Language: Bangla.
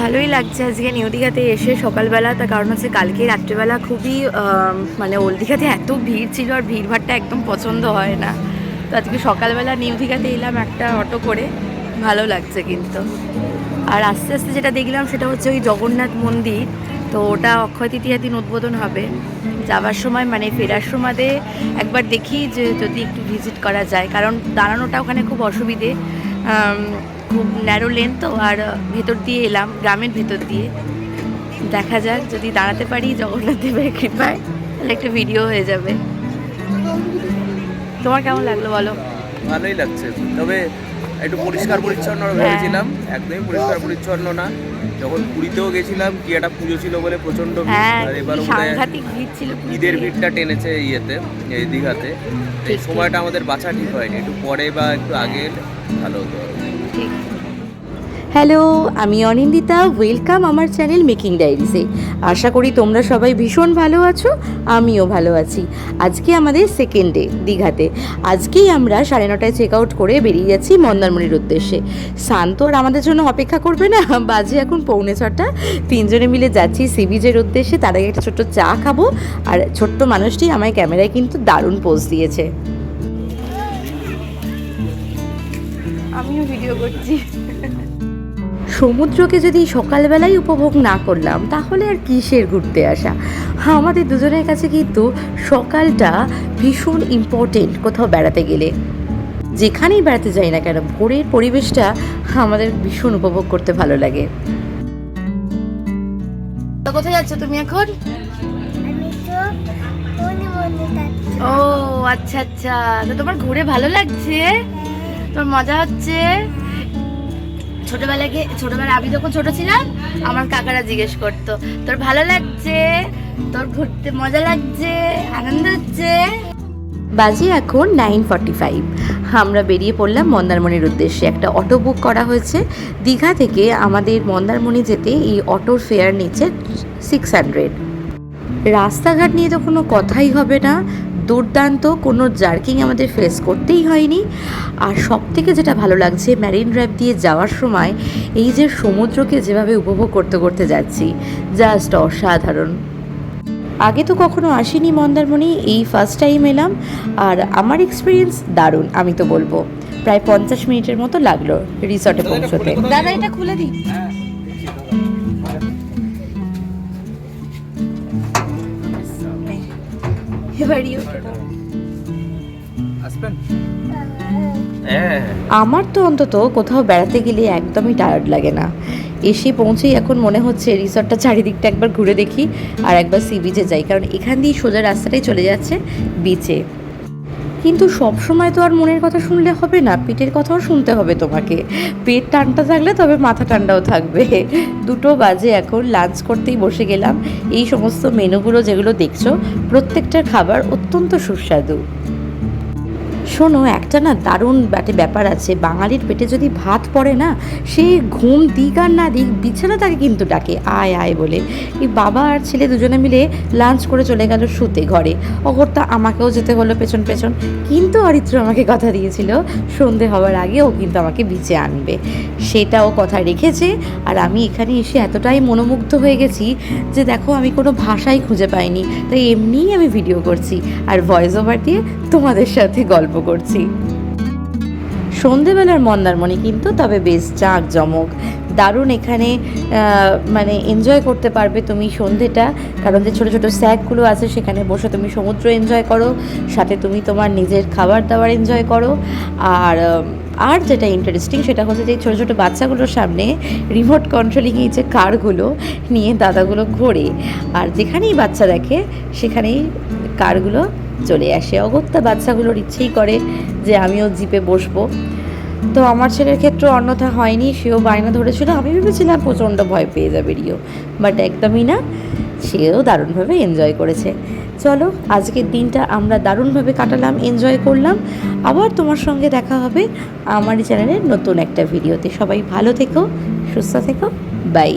ভালোই লাগছে আজকে নিউ দীঘাতে এসে সকালবেলা, তার কারণ হচ্ছে কালকে রাত্রেবেলা খুবই মানে ওল্ড দীঘাতে এত ভিড় ছিল আর ভিড় ভাড়টা একদম পছন্দ হয় না। তো আজকে সকালবেলা নিউ দীঘাতে এলাম একটা অটো করে, ভালো লাগছে কিন্তু। আর আস্তে আস্তে যেটা দেখলাম সেটা হচ্ছে ওই জগন্নাথ মন্দির, তো ওটা অক্ষয় তৃতীয়ার দিন উদ্বোধন হবে। যাওয়ার সময় মানে ফেরার সময়তে একবার দেখি যে যদি একটু ভিজিট করা যায়, কারণ দাঁড়ানোটা ওখানে খুব অসুবিধে। খুব ন্যারো লেন তো আর ভেতর দিয়ে এলাম গ্রামের ভেতর দিয়ে। দেখা যাক যদি দাঁড়াতে পারি জগন্নাথ দেবের কৃপায় তাহলে একটা ভিডিও হয়ে যাবে। তোমার কেমন লাগল বলো? ভালোই লাগছে। তবে একটু পরিষ্কার পরিচ্ছন্ন হ্যাঁ। ভেবেছিলাম একদমই পরিষ্কার পরিচ্ছন্ন না। যখন পুরীতেও গেছিলাম কি একটা পুজো ছিল বলে প্রচণ্ড হ্যাঁ আর এবার ঈদের ভিড়টা টেনেছে ইয়েতে এই দীঘাতে। এই সময়টা আমাদের বাছা ঠিক হয়নি। একটু পরে বা একটু আগে ভালো হতো। ঠিক। হ্যালো আমি অনিন্দিতা ওয়েলকাম আমার চ্যানেল মেকিং ডায়েরিসে আশা করি তোমরা সবাই ভীষণ ভালো আছো, আমিও ভালো আছি। আজকে আমাদের সেকেন্ড ডে দীঘাতে। আজকেই আমরা সাড়ে নটায় চেক আউট করে বেরিয়ে যাচ্ছি মন্দারমণির উদ্দেশ্যে। শান্ত আর আমাদের জন্য অপেক্ষা করবে না, বাজে এখন পৌনে ছটা। তিনজনে মিলে যাচ্ছি সি বিচের উদ্দেশ্যে, তার আগে একটা ছোট্ট চা খাব। আর ছোট্ট মানুষটি আমায় ক্যামেরায় কিন্তু দারুণ পোজ দিয়েছে। আমিও ভিডিও করছি। সমুদ্রকে যদি সকালবেলায় উপভোগ না করলাম তাহলে আর কিসের ঘুরতে আসা? হ্যাঁ আমাদের দুজনের কাছে কিন্তু সকালটা ভীষণ ইম্পর্টেন্ট কোথাও বেড়াতে গেলে। যেখানেই বেড়াতে যাই না কেন ভোরের পরিবেশটা আমাদের ভীষণ উপভোগ করতে ভালো লাগে। কোথায় যাচ্ছ তুমি এখন? আমি তো থাকি ও আচ্ছা আচ্ছা। তো তোমার ঘুরে ভালো লাগছে? তোর মজা হচ্ছে? ছোটবেলাকে ছোটবেলা আমি যখন ছোট ছিলাম, আমার কাকারা জিজ্ঞেস করতো, তোর ভালো লাগছে? তোর ঘুরতে মজা লাগছে? আনন্দ হচ্ছে? বাজে এখন নাইন ফর্টি ফাইভ আমরা বেরিয়ে পড়লাম মন্দারমণির উদ্দেশ্যে। একটা অটো বুক করা হয়েছে। দীঘা থেকে আমাদের মন্দারমণি যেতে এই অটোর ফেয়ার নিচ্ছে সিক্স হান্ড্রেড রাস্তাঘাট নিয়ে তো কোনো কথাই হবে না। দুর্দান্ত কোনো জার্কিং আমাদের ফেস করতেই হয়নি। আর সব থেকে যেটা ভালো লাগছে ম্যারিন ড্রাইভ দিয়ে যাওয়ার সময় এই যে সমুদ্রকে যেভাবে উপভোগ করতে করতে যাচ্ছি জাস্ট অসাধারণ। আগে তো কখনো আসিনি মন্দারমণি এই ফার্স্ট টাইম এলাম আর আমার এক্সপিরিয়েন্স দারুণ আমি তো বলব। প্রায় পঞ্চাশ মিনিটের মতো লাগল রিসর্টে পৌঁছতে। দাদা এটা খুলে দিই। এবারই হ্যাঁ আমার তো অন্তত কোথাও বেড়াতে গেলে একদমই টায়ার্ড লাগে না। এসে পৌঁছেই এখন মনে হচ্ছে রিসর্টটা চারিদিকটা একবার ঘুরে দেখি আর একবার সি বিচে যাই। কারণ এখান দিয়ে সোজা রাস্তাটাই চলে যাচ্ছে বিচে কিন্তু সব সময় তো আর মনের কথা শুনলে হবে না, পেটের কথাও শুনতে হবে তোমাকে। পেট টানটা থাকলে তবে মাথা ঠান্ডাও থাকবে। দুটো বাজে এখন লাঞ্চ করতেই বসে গেলাম। এই সমস্ত মেনুগুলো যেগুলো দেখছ, প্রত্যেকটা খাবার অত্যন্ত সুস্বাদু। শোনো, একটা না দারুণ ব্যাটে ব্যাপার আছে। বাঙালির পেটে যদি ভাত পড়ে না, সে ঘুম দিক আর না দিক, বিছানা তাকে কিন্তু ডাকে, আয় আয় বলে। এই বাবা আর ছেলে দুজনে মিলে লাঞ্চ করে চলে গেল শুতে ঘরে। অগত্যা আমাকেও যেতে হলো পেছন পেছন। কিন্তু অরিত্র আমাকে কথা দিয়েছিল, সন্ধে হওয়ার আগে ও কিন্তু আমাকে বিচে আনবে। সেটাও কথা রেখেছে, আর আমি এখানে এসে এতটাই মনোমুগ্ধ হয়ে গেছি যে দেখো, আমি কোনো ভাষাই খুঁজে পাইনি। তাই এমনিই আমি ভিডিও করছি, আর ভয়েস ওভার দিয়ে তোমাদের সাথে গল্প করছি। সন্ধেবেলার মন্দারমণি কিন্তু তবে বেশ জাঁক জমক দারুণ এখানে মানে এনজয় করতে পারবে তুমি সন্ধেটা। কারণ যে ছোটো ছোটো স্যাকগুলো আছে সেখানে বসে তুমি সমুদ্র এনজয় করো, সাথে তুমি তোমার নিজের খাবার দাবার এনজয় করো। আর আর যেটা ইন্টারেস্টিং সেটা হচ্ছে যে ছোটো ছোটো বাচ্চাগুলোর সামনে রিমোট কন্ট্রোলিং এই যে কারগুলো নিয়ে দাদাগুলো ঘোরে। আর যেখানেই বাচ্চা দেখে, সেখানেই কারগুলো চলে আসে। অগত্যা বাচ্চাগুলোর ইচ্ছেই করে যে আমিও জিপে বসবো। তো আমার ছেলের ক্ষেত্রে অন্যথা হয়নি, সেও বায়না ধরেছিল। আমি ভেবেছিলাম প্রচণ্ড ভয় পেয়ে যাবে রিও, বাট একদমই না, সেও দারুণভাবে এনজয় করেছে। চলো, আজকের দিনটা আমরা দারুণভাবে কাটালাম এনজয় করলাম। আবার তোমার সঙ্গে দেখা হবে আমার চ্যানেলের নতুন একটা ভিডিওতে সবাই ভালো থেকো, সুস্থ থেকো বাই